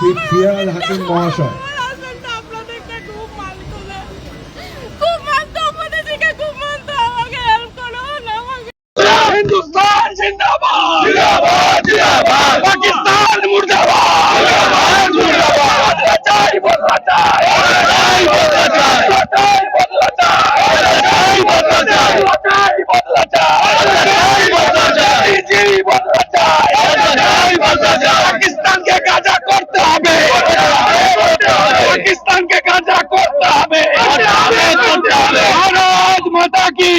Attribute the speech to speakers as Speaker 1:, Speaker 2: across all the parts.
Speaker 1: ফিয়াল হাকিম মহাশয়।
Speaker 2: আমার হাজবেন্ড আপনাদেরকে খুব মানতো না খুব মানতো আপনাদের দিকে খুব মানতো। আমাকে হেল্প করুন আমাকে
Speaker 3: হিন্দুস্তান জিন্দাবাদ। জিন্দাবাদ জিন্দাবাদ। পাকিস্তান মুর্দাবাদ। মুর্দাবাদ মুর্দাবাদ চাই বদলা চাই চাই পাকিস্তানকে কাজা করতে হবে। ভারত মাতা কি?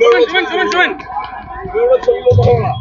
Speaker 3: জয়
Speaker 4: শুনুন। শুনুন শুনুন।